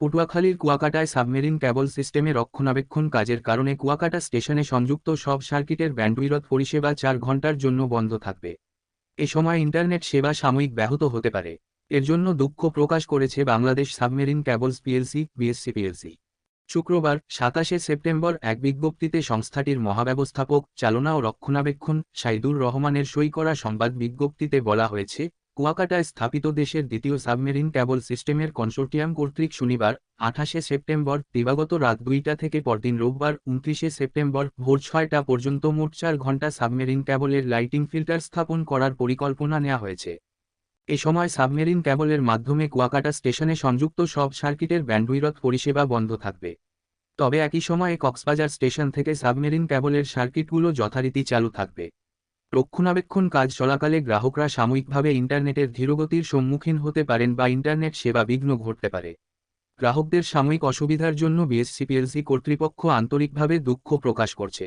পটুয়াখালীর কুয়াকাটায় submarine cable সিস্টেমে রক্ষণাবেক্ষণ কাজের কারণে কুয়াকাটা স্টেশনে সংযুক্ত সব সার্কিটের ব্যান্ডউইরথ পরিষেবা চার ঘণ্টার জন্য বন্ধ থাকবে। এ সময় ইন্টারনেট সেবা সাময়িক ব্যাহত হতে পারে। এর জন্য দুঃখ প্রকাশ করেছে Bangladesh submarine cables PLC, BSC PLC. শুক্রবার, সাতাশে সেপ্টেম্বর, এক বিজ্ঞপ্তিতে সংস্থাটির মহাব্যবস্থাপক, চালনা ও রক্ষণাবেক্ষণ সাইদুর রহমানের সই করা সংবাদ বিজ্ঞপ্তিতে বলা হয়েছে কুয়াকাটায় স্থাপিত দেশের দ্বিতীয় সাবমেরিন ক্যাবল সিস্টেমের কনসোর্টিয়াম কর্তৃক শনিবার, আঠাশে সেপ্টেম্বর, দিবাগত রাত দুইটা থেকে পরদিন রোববার, উনত্রিশে সেপ্টেম্বর, ভোর ছয়টা পর্যন্ত মোট চার ঘণ্টা সাবমেরিন ক্যাবলের লাইটিং ফিল্টার স্থাপন করার পরিকল্পনা নেওয়া হয়েছে। এ সময় সাবমেরিন ক্যাবলের মাধ্যমে কুয়াকাটা স্টেশনে সংযুক্ত সব সার্কিটের ব্যান্ডউইরথ পরিষেবা বন্ধ থাকবে। তবে একই সময়ে কক্সবাজার স্টেশন থেকে সাবমেরিন ক্যাবলের সার্কিটগুলো যথারীতি চালু থাকবে। রক্ষণাবেক্ষণ কাজ চলাকালে গ্রাহকরা সাময়িকভাবে ইন্টারনেটের ধীরগতির সম্মুখীন হতে পারেন বা ইন্টারনেট সেবা বিঘ্ন ঘটতে পারে। গ্রাহকদের সাময়িক অসুবিধার জন্য বিএসসিপিএলসি কর্তৃপক্ষ আন্তরিকভাবে দুঃখ প্রকাশ করছে।